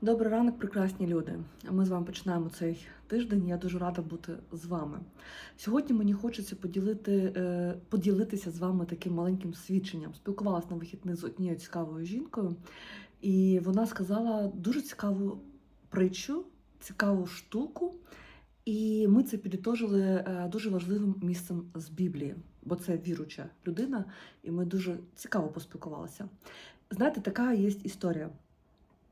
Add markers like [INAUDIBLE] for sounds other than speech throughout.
Добрий ранок, прекрасні люди. Ми з вами починаємо цей тиждень. Я дуже рада бути з вами. Сьогодні мені хочеться поділити, е, поділитися з вами таким маленьким свідченням. Спілкувалася на вихідних з однією цікавою жінкою, і вона сказала дуже цікаву притчу, цікаву штуку. І ми це підітожили е, дуже важливим місцем з Біблії, бо це віруча людина, і ми дуже цікаво поспілкувалися. Знаєте, така є історія.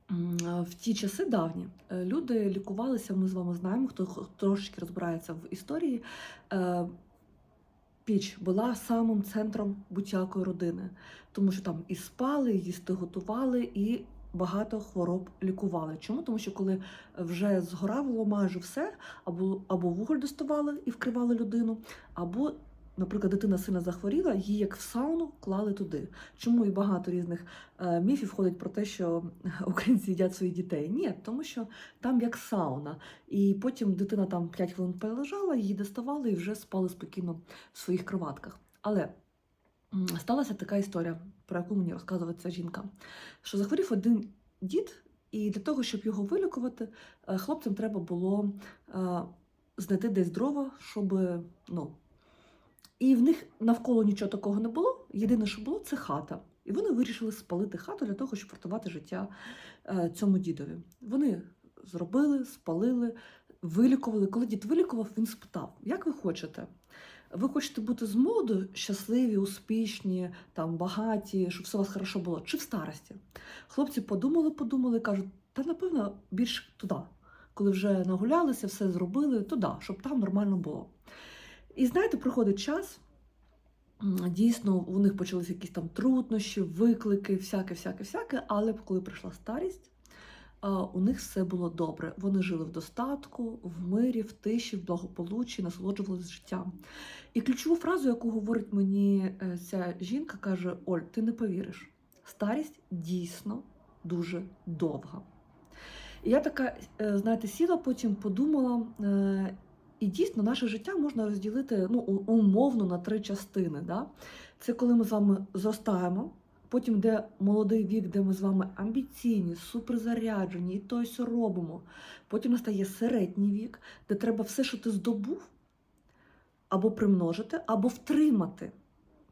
В ті часи давні е, люди лікувалися, ми з вами знаємо, хто трошечки розбирається в історії. е, Піч була самим центром будь-якої родини, тому що там і спали, і їсти готували, і багато хвороб лікували. Чому? Тому що коли вже згоравило майже все, або, або вуголь доставали і вкривали людину, або, наприклад, дитина сильно захворіла, її як в сауну клали туди. Чому і багато різних е, міфів ходить про те, що [LAUGHS] українці їдять своїх дітей. Ні, тому що там як сауна. І потім дитина там 5 хвилин перележала, її доставали і вже спали спокійно в своїх кроватках. Але сталася така історія, про яку мені розказує ця жінка, що захворів один дід, і для того, щоб його вилікувати, е, хлопцям треба було е, знайти десь дрова, щоб ну. І в них навколо нічого такого не було. Єдине, що було, це хата. І вони вирішили спалити хату для того, щоб врятувати життя е, цьому дідові. Вони зробили, спалили, вилікували. Коли дід вилікував, він спитав: як ви хочете? Ви хочете бути з молоду щасливі, успішні, там багаті, щоб все у вас хорошо було, чи в старості? Хлопці подумали, подумали, кажуть, та напевно більш туди, коли вже нагулялися, все зробили, туди, щоб там нормально було. І знаєте, проходить час. Дійсно, у них почалися якісь там труднощі, виклики, всяке, всяке, всяке. Але коли прийшла старість, у них все було добре. Вони жили в достатку, в мирі, в тиші, в благополуччі, насолоджувалися життям. І ключову фразу, яку говорить мені е, ця жінка, каже: Оль, ти не повіриш, старість дійсно дуже довга. І я така, е, знаєте, сіла, потім подумала. І дійсно наше життя можна розділити ну, умовно на три частини. Да? Це коли ми з вами зростаємо, потім йде молодий вік, де ми з вами амбіційні, суперзаряджені, і то й сьо робимо. Потім настає середній вік, де треба все, що ти здобув, або примножити, або втримати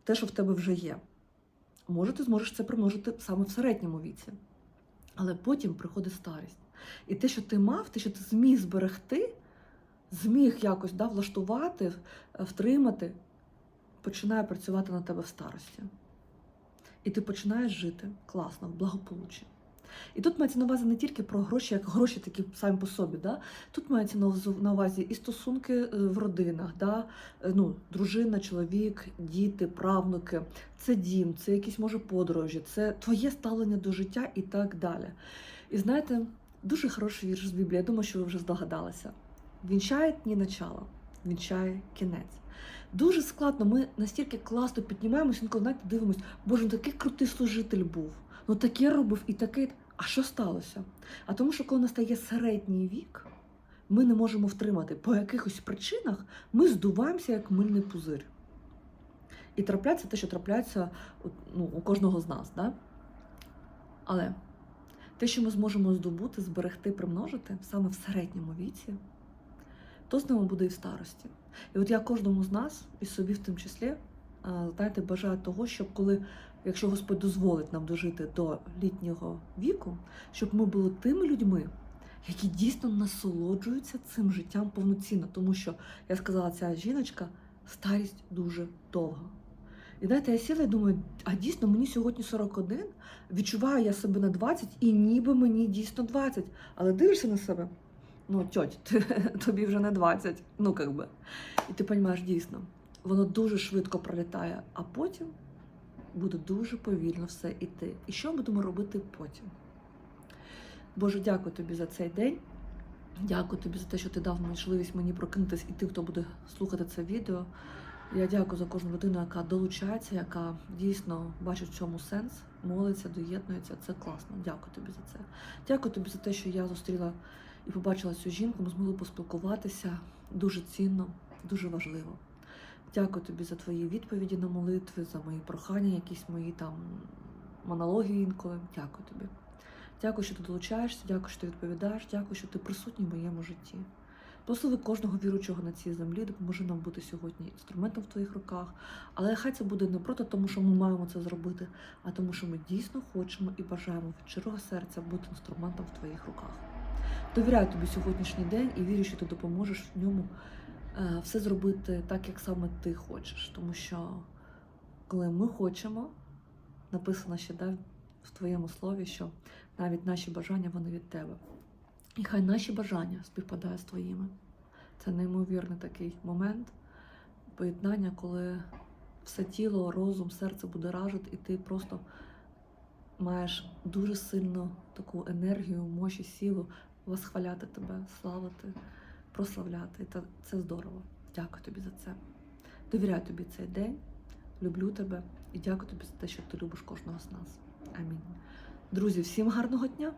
те, що в тебе вже є. Може, ти зможеш це примножити саме в середньому віці. Але потім приходить старість. І те, що ти мав, те, що ти зміг зберегти, зміг якось да, влаштувати, втримати, починає працювати на тебе в старості. І ти починаєш жити класно, в благополуччі. І тут мається на увазі не тільки про гроші, як гроші такі самі по собі. Да? Тут мається на увазі- і стосунки е, в родинах, да? Е, ну, дружина, чоловік, діти, правнуки, це дім, це якісь може подорожі, це твоє ставлення до життя і так далі. І знаєте, дуже хороший вірш з Біблії, я думаю, що ви вже здогадалися. Вінчає ні начало, вінчає кінець. Дуже складно, ми настільки класно піднімаємося, інколи знаєте, дивимося, боже, ну такий крутий служитель був, ну таке робив і таке. А що сталося? А тому, що коли настає середній вік, ми не можемо втримати. По якихось причинах ми здуваємося як мильний пузир. І трапляється те, що трапляється ну, у кожного з нас. Да? Але те, що ми зможемо здобути, зберегти, примножити саме в середньому віці, то з нами буде і в старості. І от я кожному з нас, і собі в тому числі, е, знаєте, бажаю того, щоб коли, якщо Господь дозволить нам дожити до літнього віку, щоб ми були тими людьми, які дійсно насолоджуються цим життям повноцінно. Тому що, я сказала, ця жіночка, старість дуже довга. І знаєте, я сіла і думаю, а дійсно мені сьогодні 41, відчуваю я себе на 20, і ніби мені дійсно 20. Але дивишся на себе, ну, тьоть, ти, [LAUGHS] тобі вже не 20, ну як би. І ти розумієш, дійсно, воно дуже швидко пролітає, а потім буде дуже повільно все йти. І що ми будемо робити потім? Боже, дякую тобі за цей день. Дякую тобі за те, що ти дав можливість мені прокинутися і тим, хто буде слухати це відео. Я дякую за кожну людину, яка долучається, яка дійсно бачить в цьому сенс, молиться, доєднується. Це класно. Дякую тобі за це. Дякую тобі за те, що я зустріла і побачила цю жінку. Ми змогли поспілкуватися. Дуже цінно, дуже важливо. Дякую тобі за твої відповіді на молитви, за мої прохання, якісь мої там монологи інколи. Дякую тобі. Дякую, що ти долучаєшся, дякую, що ти відповідаєш, дякую, що ти присутній в моєму житті. Благослови кожного віручого на цій землі, допоможи нам бути сьогодні інструментом в твоїх руках. Але хай це буде не просто тому, що ми маємо це зробити, а тому, що ми дійсно хочемо і бажаємо від щирого серця бути інструментом в твоїх руках. Довіряю тобі сьогоднішній день і вірю, що ти допоможеш в ньому е, все зробити так, як саме ти хочеш. Тому що коли ми хочемо, написано ще да, в твоєму слові, що навіть наші бажання вони від тебе. І хай наші бажання співпадають з твоїми. Це неймовірний такий момент поєднання, коли все тіло, розум, серце буде ражити, і ти просто маєш дуже сильну таку енергію, мощі, силу восхваляти тебе, славити, прославляти. Та- це здорово. Дякую тобі за це. Довіряю тобі цей день, люблю тебе і дякую тобі за те, що ти любиш кожного з нас. Амінь. Друзі, всім гарного дня!